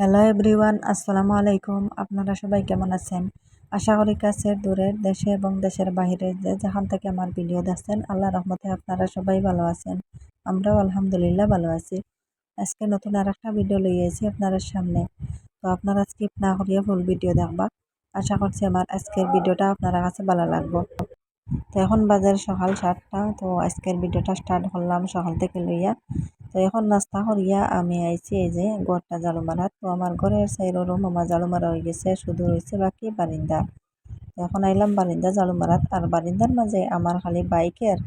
Hello everyone আসসালামু আলাইকুম। আপনারা সবাই কেমন আছেন? আশা করি কাছের, দূরের, দেশে এবং দেশের বাইরে যে যেখান থেকে আমার ভিডিও দেখছেন, আল্লাহ রহমতে আপনারা সবাই ভালো আছেন। আমরাও আলহামদুলিল্লাহ ভালো আছি। আজকে নতুন আর একটা ভিডিও লইয়েছি আপনাদের সামনে। তো আপনারা স্কিপ না করিয়া ফুল ভিডিও দেখবা। আশা করছি আমার আজকের ভিডিওটা আপনারা কাছে ভালো লাগবো। তো এখন বাজার সকাল সাতটা, তো আজকের ভিডিওটা স্টার্ট করলাম সকাল থেকে লইয়া। তো এখন নাস্তা করিয়া আমি আইছি এই যে ঘরটা ঝাড়ু মারাত তো আমার ঘরের সাইডের রুম আমার ঝাড়ু মারা হয়ে গেছে, শুধু রয়েছে বাকি বারিন্দা। এখন আইলাম বারিন্দা ঝাড়ু মারাত আর বারিন্দার মাঝে আমার খালি বাইকের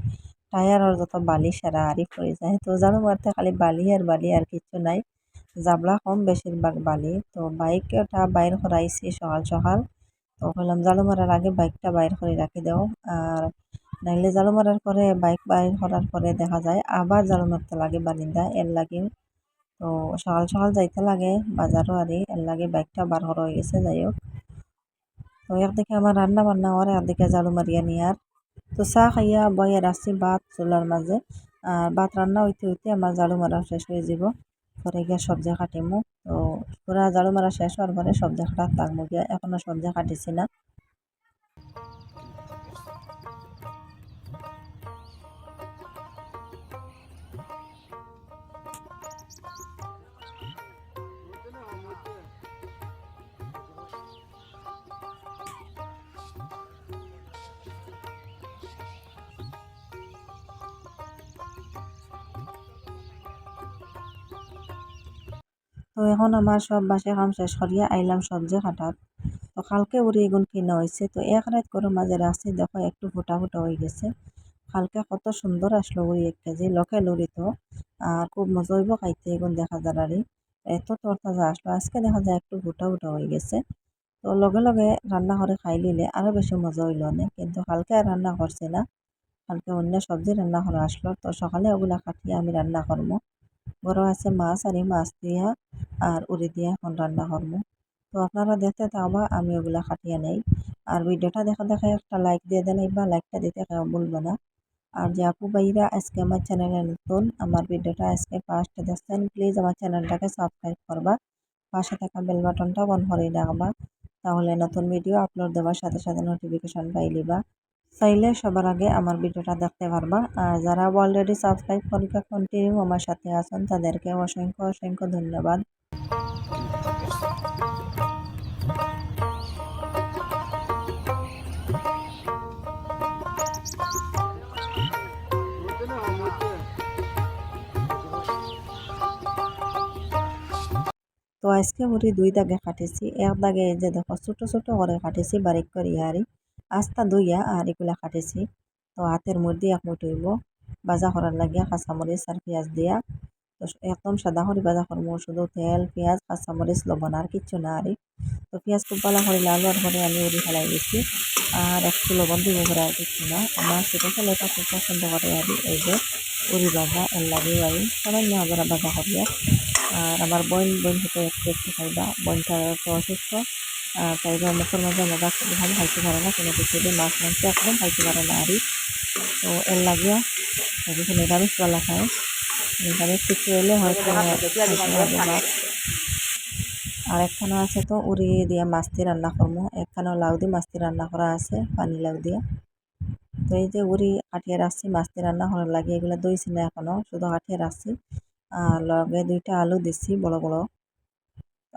টায়ারের যত বালি সারা আরি পড়ে যায়। তো ঝাড়ু মারতে খালি বালি আর বালি আর কিছু নাই, জাবলা কম বেশিরভাগ বালি। তো বাইকটা বাইর করাইছি সকাল সকাল। তো বললাম ঝাড়ু মারার আগে বাইকটা বাইর করে রাখি দাও। আর নাইলে ঝাড়ু মারার পরে, বাইক বাইর করার পরে দেখা যায় আবার ঝাড়ু মারতে লাগে বারিন্দা, এর লাগে তো সকাল সকাল যাইতে লাগে বাজারও আরে, এর লাগে বাইকটা বার করা হয়ে গেছে, যাই হোক। তো একদিকে আমার রান্না বান্না আর একদিকে ঝাড়ু মারিয়া নিয়ার তো চাহ খাইয়া বইয়া রাখছি ভাত চুলার মাঝে, আর ভাত রান্না হইতে হইতে আমার ঝাড়ু মারা শেষ হয়ে যাব। পরে গিয়ে সবজি কাটিমু। তো পুরা ঝাড়ু মারা শেষ হওয়ার পরে সবজি কাটার লাগবো গিয়া এখনও সবজি কাটিছি না। তো এখন আমার সব বাসে কাম শেষ করিয়া আইলাম সবজি কাটাত। তো কালকে উড়ি এগুন কিনা হয়েছে তো এক রাত করে মাঝে রাখছি দেখো একটু ফোটা ফোটা হয়ে গেছে। কালকে কত সুন্দর আসলো উড়ি এক কেজি লোকেল উড়ি তো আর খুব মজা খাইতে এগুন দেখা যার আর এত তরতাজা আসলো আজকে দেখা যায় একটু ফোটা ফোটা হয়ে গেছে। তো লগে লগে রান্না করে খাই নিলে আরও বেশি মজা হইল অনেক কিন্তু কালকে আর রান্না করছে না। কালকে অন্য সবজি রান্না করে আসলো তো সকালে ওগুলা কাটিয়ে আমি রান্না করব বড় আছে মাছ আর এই মাছ দিয়া আর উড়ি দিয়া এখন রান্না করব। তো আপনারা দেখতে থাকবা, আমি ওগুলা কাটিয়ে নেই। আর ভিডিওটা দেখা দেখা একটা লাইক দিয়ে দেন বা লাইকটা দিতে কেউ বলব না। আর যে আপু ভাইরা আজকে আমার চ্যানেলে নতুন, আমার ভিডিওটা আজকে ফার্স্ট দেখছেন প্লিজ আমার চ্যানেলটাকে সাবস্ক্রাইব করবা। পাশে থাকা বেল বাটনটা অন করে রাখবা। তাহলে নতুন ভিডিও আপলোড দেওয়ার সাথে সাথে নোটিফিকেশন পাইলিবা চাইলে সবার আগে আমার ভিডিওটা দেখতে পারবা। আর যারা অলরেডি সাবস্ক্রাইব করিকা কন্টিনিউ আমার সাথে আছেন, তাদেরকে অসংখ্য অসংখ্য ধন্যবাদ। তো আজকে মুড়ি দুই দাগে কাটিছি। এক দাগে এই যে দেখো, ছোটো ছোটো করে কাটিছি, বারিক করে আর আস্তা দুইয়া আর এগুলা কাটেছি। তো হাতের মধ্যে এক মুঠ হইব। বাজা করার লাগিয়া কাঁচামরিচ আর পেঁয়াজ দিয়া। তো একদম সাদা করে বাজা করব শুধু তেল, পেঁয়াজ, কাঁচামরিচ, লবণ আর কিচ্ছু না আর তো পেঁয়াজ খুব ভালো করে লাল হওয়ার পরে আমি উড়ি ফেলাই দিচ্ছি আর একটু লবণ দিব করে আর কিছু না। আমার ছোটো ছেলেটা খুব পছন্দ করে আর এই যে উড়ি বাজা, এর লাগে আর সামান্য হাজারা বাজা করিয়া। আর আমার বোন বোন হতে একটু একটু খাইবা। বোনটা তো অসুস্থ। তাইবা মুখের মধ্যে মজা ভালো খাইতে পারে না, কোনো কিছু দিয়ে মাছ, মাংস একদম খাইতে পারে না আরই। তো এর লাগিয়া নিরামিষ বলা খায়। নিরামিষ কিছু এলে হয়তো আর একখানো আছে তো, উড়ি দিয়া মাছটি রান্না করব। একখানো লাউ দিয়ে মাছটি রান্না করা আছে, পানি লাউ দিয়ে। তো এই যে উড়ি কাটিয়ে রাখছি, মাছটি রান্না করার লাগে। এগুলো দইছি না এখনও, শুধু কাটিয়ে রাখছি। আর লগে দুইটা আলু দিছি, বড় বড়।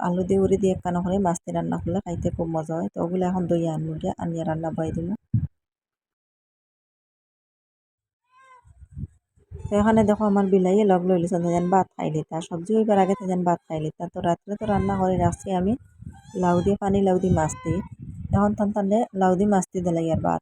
আলু দিয়ে উড়ি দিয়ে একখানা করে মাছটি রান্না করলে খাইতে খুব মজা হয়। তো ওগুলো এখন দই আনব গিয়ে, আনিয়ে রান্না বয়ে দিব তো এখানে দেখো আমার বিলাইয়ে লগ লই লিছে যেন ভাত খাই লিতা সবজি হইবার আগে যেন ভাত খাই লিতা তো রাত্রে তো রান্না করে রাখছি আমি লাউ দিয়ে, পানি লাউ দিয়ে মাছ দিই। এখন তান তানে লাউ দিয়ে মাছ দিয়ে দিলাই আর ভাত।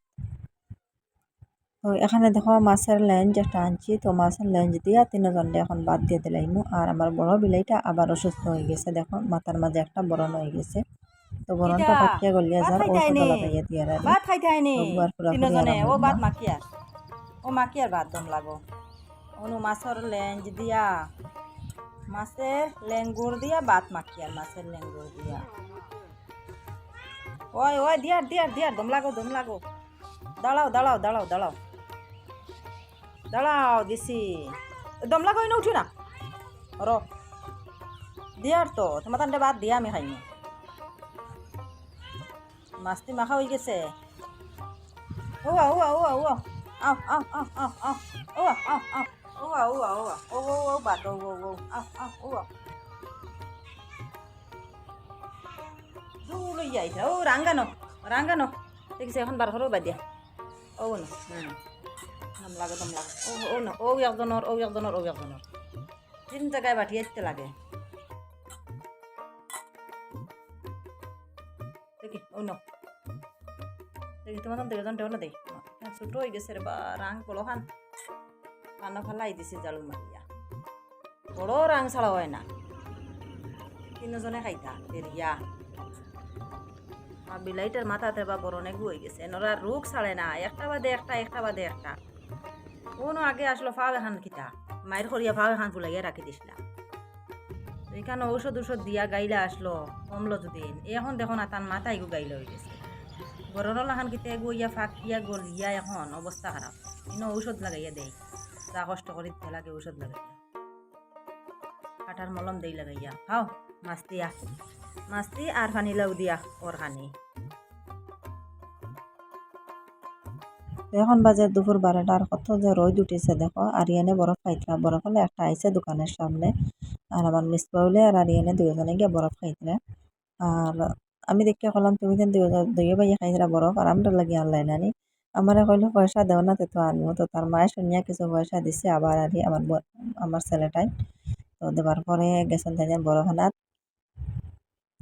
তো এখানে দেখো মাছের লেঞ্জ একটা আনছি তো মাছের লেঞ্জ দিয়া তিনজন এখন বাদ দিয়ে দিলাইমু আর আমার বড় বিলাইটা আবার অসুস্থ হয়ে গেছে। দেখো মাথার মাঝে একটা বরণ হয়ে গেছে। তো বরণটা পাকিয়া গলিয়া যার ঔষধ লাগাইয়া দিয়া ভাত খাইতে হয়নি। তিনজনে ও ভাত মাখিয়ার ও মাখিয়ার ভাত দম লাগো। অনু মাছের লেঞ্জ দিয়া মাছের লেঙ্গুর দিয়া ভাত মাখিয়ার মাছের লেঙ্গুর দিয়া। ওই ওই দিয়ার দিয়ার দিয়ার দম লাগো দম লাগো। দাঁড়াও দাঁড়াও দাঁড়াও দাঁড়াও। দাঁড়াও দিছি। দমলা কই না উঠি না। র দিয়ার তো, তোমার তান্ডে বাদ দিয়া আমি খাইনি। মাছটি মাখা হয়ে গেছে। ওয়া ওয়া ওয়া ওয়া আও আও আও আও আও ওয়া আও আও ওয়া ওয়া ওয়া ও ও ও, বাদ, ও ও ও। আও আও ওয়া দূর লইয়া আইছে ও, রাঙ্গানো রাঙ্গানো। দেখিছে, এখন বার হরো বাদ দিয়া। ও, না হুম লাগে দম ও তিন বাটি লাগে। ও ছোট গেছে বা ফালাই দিছে বড় রাং ছাড়া হয় না। তিনজনে খাইতা আর বিলাইটার মাথাতে বা অনেক হয়ে গেছে। নরা রোগ ছাড়ে না। একটা বাদে, একটা একটা বাদে একটা। কোনো আগে আসলো ফাও এখান খিতা মায়ের খরিয়া ফাও এখান ফুলাইয়া রাখি দিছিলাম এখানে ঔষধ ঔষধ দিয়া গাইলা আসলো কমলো দুদিন এখন দেখো না, তার মাথায় গো গাইলা হয়ে গেছে। গরর লাখান কিতে গইয়া ফাঁক ইয়া গলিয়া এখন অবস্থা খারাপ। ইনো ঔষধ লাগাইয়া দেয় যা কষ্ট করি লাগে ঔষধ লাগাইয়া। কাটার মলম দেই লাগাইয়া। মাছ দিয়া মাছটি আর ফানি লাউ দিয়া ওর খানি। এখন বাজে দুপুর বারোটার কত যে রোদ উঠেছে দেখো। আরিয়ানে বরফ খাইতরা বরফ হলে একটা আইসে দোকানের সামনে। আর আমার মিস পাউলে আর আরিয়ানে দুজনে গিয়ে বরফ খাইতরা আর আমি দেখে কলাম তুমি কিন্তু দুইয়ে বাইয়ে খাইতরা বরফ, আর আমরা লাগি আনলাই নানি। আমার কইলো, পয়সা দেও না তো আনব তো। তার মায়ের শুনিয়া কিছু পয়সা দিছে। আবার আরি আমার আমার ছেলেটাই। তো দেবার পরে গেছেন তাই বরফ আনাত।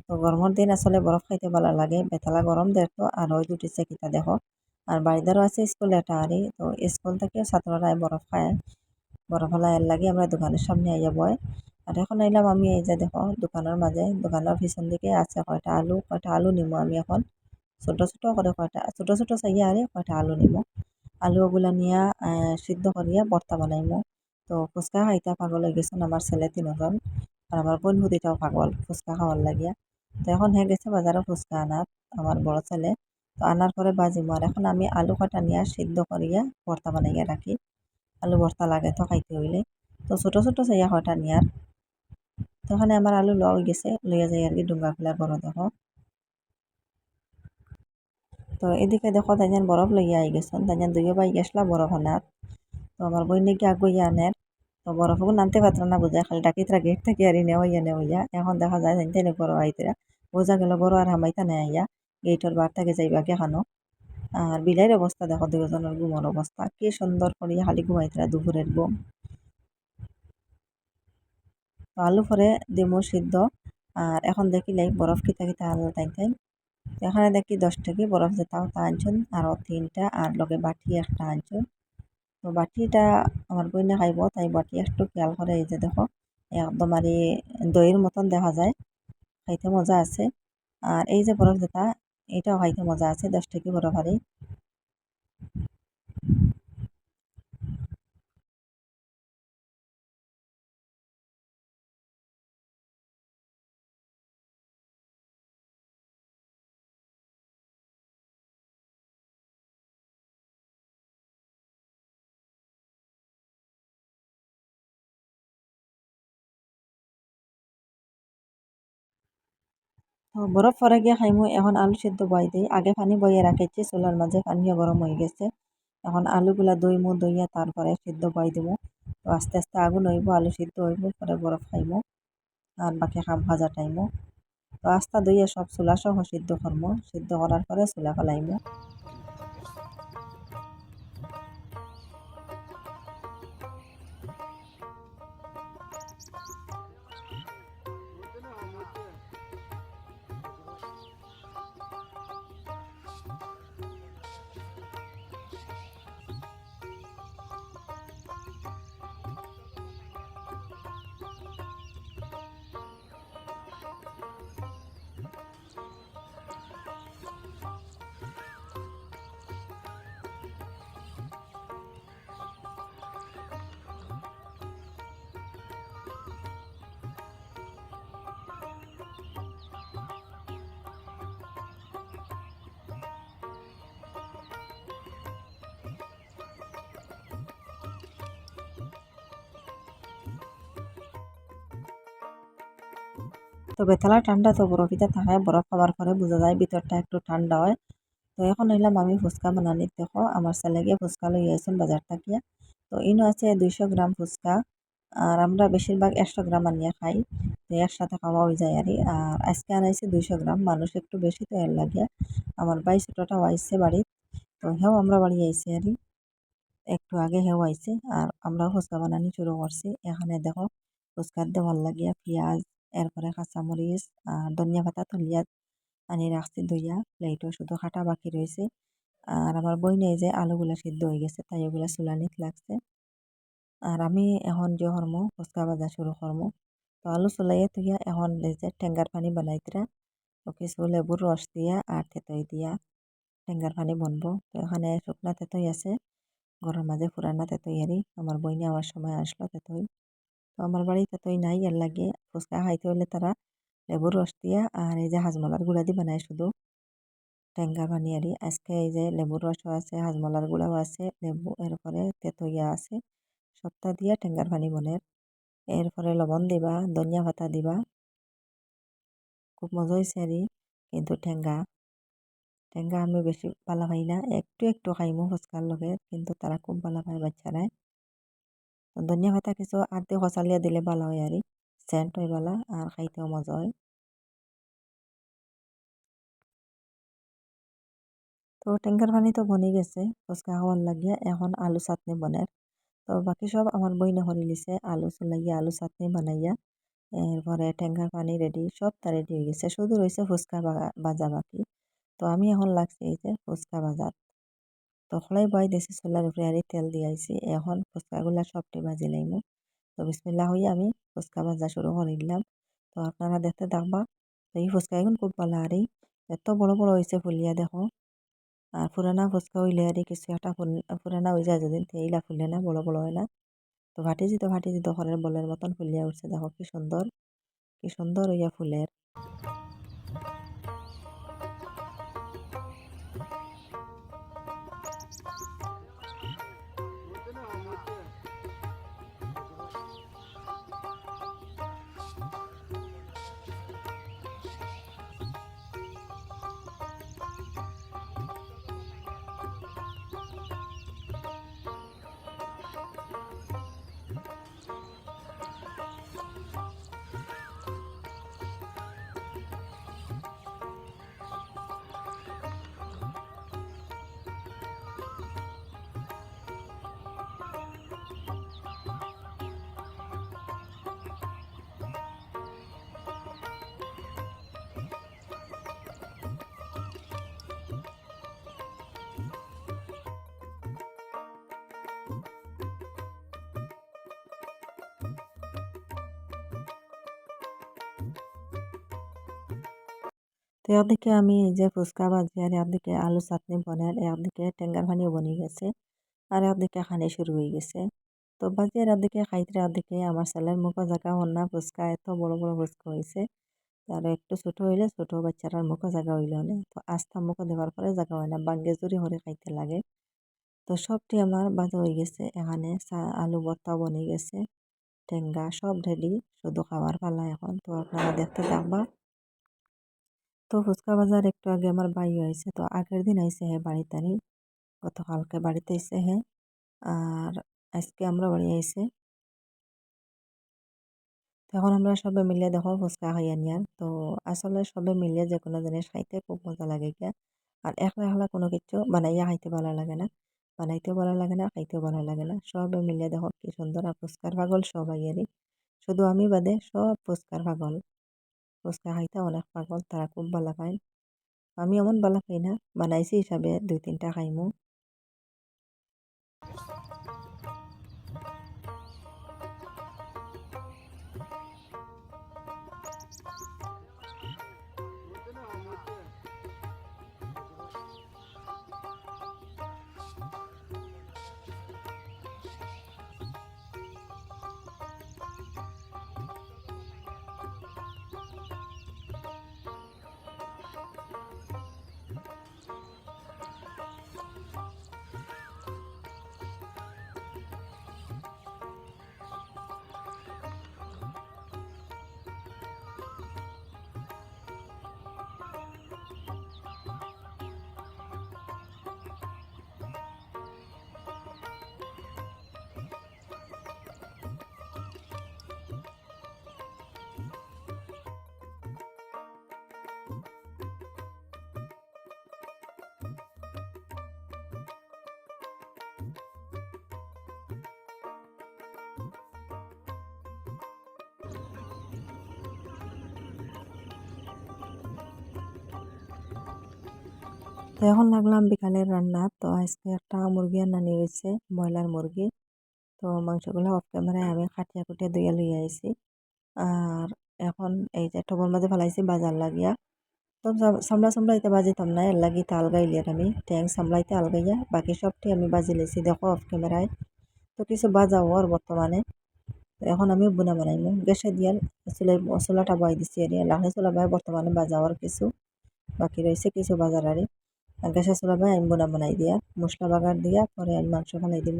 তো গরমের দিন আসলে বরফ খাইতে ভালো লাগে। বেতালা গরম তো আর রোদ উঠেছে কিতা দেখো। আর বাড়িদারও আছে স্কুল এটা আরই তো স্কুল থেকে ছাত্ররা বরফ খায়। বরফ হলাই লাগে আমরা দোকানের সামনে আইয়া বয়। আর এখন আইলাম আমি এই যে দেখো, দোকানের মাঝে, দোকানের পিছন দিকে আছে কয়টা আলু কয়টা আলু নিমো আমি এখন। ছোট ছোট করে কয়টা, ছোট ছোট চাইয়া আরে কয়টা আলু নিমো। আলু ওগুলা নিয়া সিদ্ধ করিয়া ভর্তা বানাইমো। তো ফুচকা খাইতে পাগল হয়ে গেছেন আমার ছেলে তিনজন। আর আমার বোন হুদিটাও পাগল, ফুচকা খাওয়ার লাগিয়া। তো এখন হয়ে গেছে বাজারে ফুচকা আনার আমার বড় ছেলে। তো আনার পরে বাজিমো আর এখন আমি আলু কটা নিয়ে সিদ্ধ করিয়া ভর্তা বানাইয়া রাখি। আলু ভর্তা লাগে তো খাইতে হইলে। তো ছোট ছোট চাইয়া কটা নিয়ার। তো ওখানে আমার আলু লওয়া হয়ে গেছে, লইয়া যাই আর কি ডুঙ্গা খোলা বড় দেখো। তো এদিকে দেখো তাইজান বরফ লইয়া আই গেছেন তাইজান দুইও বাই গেছলা বরফ আনার তো আমার বই নাকি আগুইয়া আনের। তো বরফগুলো আনতে পারতাম না বোঝা খালি ডাকিতরা গেট থেকে আর নেওয়াইয়া নেওয়াইয়া এখন দেখা যায় জানতে নে বড় আইতরা। বোঝা গেল বড় আর হামাইতা নেই আইয়া। গেটর বার থেকে যাইবা কেখানো আর বিলাইয়ের অবস্থা দেখো দুজনের ঘুমোর অবস্থা কি সুন্দর করিয়া খালি ঘুমাইতরা দুপুরের ঘুম। আলু পরে দিমু সিদ্ধ। আর এখন দেখিলাই বরফ কিতা কিতা আলু তাই তাই। এখানে দেখি দশ টাকি বরফ যেতাও তা আনছুন আরও তিনটা আর লগে বাটি একটা আনছুন তো বাটিটা আমার বইনে খাইব, তাই বাটি একটু খেয়াল করে এই যে দেখো। একদম আর দইয়ের মতন দেখা যায়। খাইতে মজা আছে। আর এই যে বরফ যেটা এটাও হয়তো মজা আছে দশ টাকি বরফ আর বরফ পরে গিয়ে খাইমু, এখন আলু সেদ্ধ বয় দিই। আগে পানি বইয়ে রাখেছি চুলার মাঝে পানিও গরম হয়ে গেছে। এখন আলুগুলা দইমু, দইয়া তারপরে সেদ্ধ বয় দিব তো আস্তে আস্তে আগুন হইব, আলু সিদ্ধ হইব, পরে বরফ খাইমু। আর বাকি খাম ভাজা টাইমু। তো আস্তা দইয়া সব চুলা সহ সিদ্ধ করমু। সিদ্ধ করার পরে চুলা ফেলাইমু। তো বেতলা ঠান্ডা তো বরফিতে থাকে বরফ খাবার পরে বোঝা যায় ভিতরটা একটু ঠান্ডা হয়। তো এখন এলাম আমি ফুচকা বানানি দেখো আমার ছেলেকে ফুচকা লই আইছেন বাজার থাকিয়া। তো ইনো আছে দুইশো গ্রাম ফুচকা আর আমরা বেশিরভাগ একশো গ্রাম আনিয়া খাই। তো একসাথে খাওয়া হয়ে যায় আর আর আজকে আনাইছি দুইশো গ্রাম মানুষ একটু বেশি তো এর লাগিয়া। আমার ভাই ছোটোটাও আইসে বাড়ি তো হেও আমরা বাড়ি আইসি আর একটু আগে হেও আইসে আর আমরাও ফুচকা বানানি শুরু করছি এখানে দেখো ফুচকার দেওয়ার লাগিয়া, পেঁয়াজ এরপরে কাঁচামরিচ আর ধনিয়া পাতা তুলিয়া আনি রাখছি ধুইয়া, প্লেটও শুধু কাটা বাকি রয়েছে আর আমার বই নেই যে আলুগুলা সিদ্ধ হয়ে গেছে, তাই ওগুলা চুলানিত লাগছে। আর আমি এখন যে হরমো ফুচকা ভাজা শুরু করমো, তো আলু চুলাইয়ে তুইয়া এখন যে টেঙ্গার পানি বানাইতরা, তো কিছু লেবুর রস দিয়া আর তেতই দিয়া টেঙ্গার পানি বনবো। তো এখানে শুকনা তেতই আছে, ঘরের মাঝে পুরানা তেতই আরি আমার বই নেওয়ার সময় আসলো তেতই আমার বাড়ি তেতই নাই, এর লাগে। ফুচকা খাইতে হলে তারা লেবুর রস দিয়া আর এই যে হাজমলার গুঁড়া দিয়ে বানায় শুধু। টেঙ্গার পানি আরি আজকে এই যে লেবুর রসও আছে, হাজমলার গুঁড়াও আছে, লেবু, এরপরে তেতইয়া আছে। সপ্তাহ দিয়া টেঙ্গার পানি বনের এরপরে লবণ দিবা, ধনিয়া পাতা দিবা। খুব মজা হয়েছে আরি কিন্তু ঠেঙ্গা ঠেঙ্গা আমি বেশি ভালো পাই না। একটু একটু খাইমো ফুচকার লগে, কিন্তু তারা খুব ভালো পায় বাচ্চারাই তো ধনিয়া পাতা কিছু আর্ধেক খসালিয়া দিলে ভালো হয় আর সেন্ট হয় ভালো আর খাইতেও মজা হয়। তো টেঙ্গার পানি তো বনি গেছে, ফুচকা খাওয়ার লাগিয়া এখন আলু চাটনি বনের তো বাকি সব আমার বইনে হরি লিছে, আলু চুলাইয়া আলু চাটনি বানাইয়া। এরপরে টেঙ্গার পানি রেডি সবটা রেডি হয়ে গেছে। শুধু রয়েছে ফুচকা বাজা বাকি। তো আমি এখন লাগছে এই যে ফুচকা ভাজাত তো বয় দিয়েছি চুলার উপরে আর তেল দিয়াইছি এখন ফুচকাগুলা সবটি ভাজি লাইমু তো বিসমিল্লা হয়ে আমি ফুচকা ভাজা শুরু করে দিলাম। তো আপনারা দেখতে থাকবা তো এই ফুচকা এখন খুব ভালো আর এত বড় বড় হয়েছে ফুলিয়া দেখো। আর পুরানা ফুচকা হইলে আর কিছু একটা পুরানা হয়ে যায় যদি এইলা ফুলে না, বড় বড় হয় না। তো ভাটি জিতো ভাটি জিতো ঘরের বলের মতন ফুলিয়া উঠছে, দেখো কি সুন্দর কি সুন্দর হইয়া ফুলের তো একদিকে আমি এই যে ফুচকা ভাজি আর একদিকে আলু চাটনি বনার একদিকে টেঙ্গার পানিও বনি গেছে, আর একদিকে খানি শুরু হয়ে গেছে। তো বাজি আর একদিকে খাইতে একদিকে আমার ছেলের মুখও জায়গা না ফুচকা এত বড় বড় ফুচকা হয়েছে আর একটু ছোট হইলে ছোট, বাচ্চারার মুখও জায়গা হইল না। তো আস্থা মুখও দেওয়ার পরে জায়গা হয় না, বাঙ্গে জুড়ি হরে খাইতে লাগে। তো সবটি আমার বাজা হয়ে গেছে, এখানে আলু ভর্তা বনে গেছে, টেঙ্গা সব রেডি শুধু খাবার পালা এখন। তো আপনারা দেখতে থাকবা তো ফুচকা বাজার একটু আগে আমার ভাই হয়েছে তো আগের দিন আইসে হে বাড়িতে গতকালকে বাড়িতে এসে হে। আর আজকে আমরা বাড়ি আইসে এখন আমরা সবে মিলে দেখো ফুচকা খাই আনিয়ার তো আসলে সবে মিলে যে কোনো জিনিস খাইতে খুব মজা লাগে গিয়া। আর একলা একলা কোনো কিছু বানাইয়া খাইতে ভালো লাগে না। বানাইতেও ভালো লাগে না, খাইতেও ভালো লাগে না। সবে মিলে দেখো কি সুন্দর আর ফুচকার পাগল সবাই আরই। শুধু আমি বাদে সব ফুচকার পাগল। ফুচকা খাইতে অনেক পাগল তারা খুব ভালো পায় আমি এমন ভালো খাই না বানাইছি হিসাবে দুই তিনটা খাইমু তো এখন লাগলাম বিকালের রান্না। তো আজকে একটা মুরগি রান্না নিয়ে গেছে, ব্রয়লার মুরগি। তো মাংসগুলো অফ ক্যামেরায় আমি খাটিয়া কুটিয়া দিয়ে লইয়া আইছি। আর এখন এই যে টবর মাঝে ফেলাইছি বাজার লাগিয়া। তো সামলা সামলাইতে বাজিতাম না, এর লাগি তাল গাইলিয়ার আমি। ট্যাং সামলাইতে আলগাইয়া বাকি সবটি আমি বাজি লেছি দেখো অফ ক্যামেরায় তো কিছু বাজাও আর বর্তমানে। এখন আমি বুনা বানাইমু। গ্যাসে দিয়াল চুলাই চুলাটা বয় দিছি আর লাহনে চুলা বয় বর্তমানে বাজাওয়ার কিছু। বাকি রয়েছে কিছু বাজার আরে। গ্যাসের চুলা বয় আমি বুনা বানাই দিয়া। মশলা বাগার দিয়া, পরে আমি মাংস বানাই দিব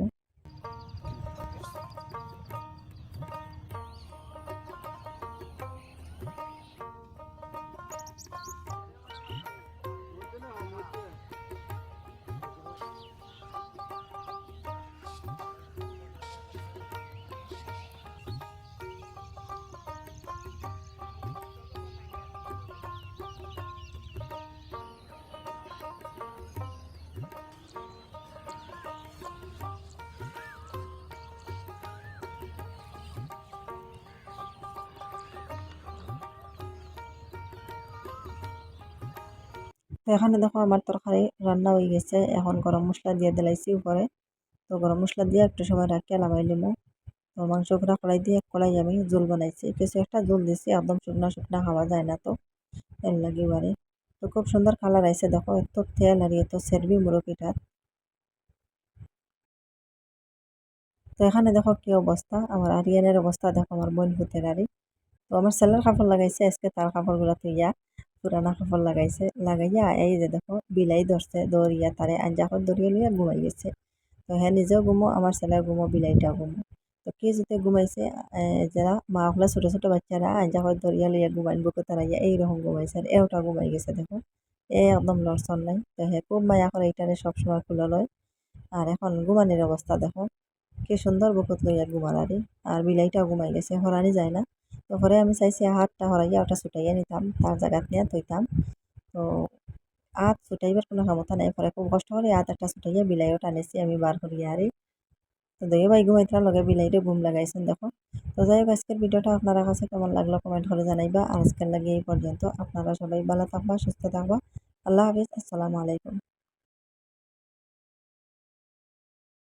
এখানে দেখো আমার তরকারি রান্না হয়ে গেছে। এখন গরম মশলা দিয়ে দিলাইছি উপরে। তো গরম মশলা দিয়ে একটু সময় রাখিয়া নামাই নিমু। তো মাংস গুঁড়া কড়াই দিয়ে এক কড়াই আমি জোল বানাইছি। কিছু একটা জোল দিছি একদম শুকনা শুকনা খাওয়া যায় না তো তেল লাগি বারে তো খুব সুন্দর কালার আইছে দেখো, এত তেল আর এত সেরবি মুরগিটার তো এখানে দেখো কি অবস্থা, আমার আরিয়ানের অবস্থা দেখো, আমার বোন ভূতের আরি। তো আমার ছেলের কাপড় লাগাইছে, আজকে তার কাপড়গুলো তুইয়া পুরানা কাপড় লাগাইছে, লাগাইয়া এই যে দেখো, বিলাই ধরছে, দৌড়িয়া তারে আঞ্জা করে দৌড়িয়ে লইয়া ঘুমাই গেছে। তো হ্যাঁ নিজেও ঘুমো, আমার ছেলে ঘুমো, বিলাইটাও ঘুমো। তো কে যেতে ঘুমাইছে যারা মা হলা ছোটো ছোটো বাচ্চারা আঞ্জা করে দৌড়িয়া লইয়া ঘুমাইন, বুকে তারাইয়া এইরকম ঘুমাইছে, আর এওটা ঘুমাই গেছে দেখো। এ একদম লড়ছন নাই। তো হ্যাঁ খুব মায়া করে এইটারে সবসময় খুলে লয়। আর এখন ঘুমানির অবস্থা দেখো, কি সুন্দর বুকুত লইয়া ঘুমালারি। আর বিলাইটাও ঘুমাই গেছে, হরানি যায় না। তো পরে আমি চাইছি হাতটা হরাইয়া ওটা ছুটাইয়া নিতাম, তার জায়গাত নিয়ে থইতাম। তো হাত ছুটাইবার কোনো ক্ষমতা নাই, পরে খুব কষ্ট করে হাত একটা ছুটাইয়া বিলাইও টানেছি আমি বার করিয়া আরি। তো দইও বাই ঘুমাইতার লগে বিলাইরে ঘুম লাগাইছেন দেখো। তো যাই হোক আজকের ভিডিওটা আপনারা কাছে কেমন লাগল কমেন্ট করে জানাইবা। আর আজকের লাগে এই পর্যন্ত। আপনারা সবাই ভালো থাকবা, সুস্থ থাকবা। আল্লাহ হাফিজ, আসসালামু আলাইকুম।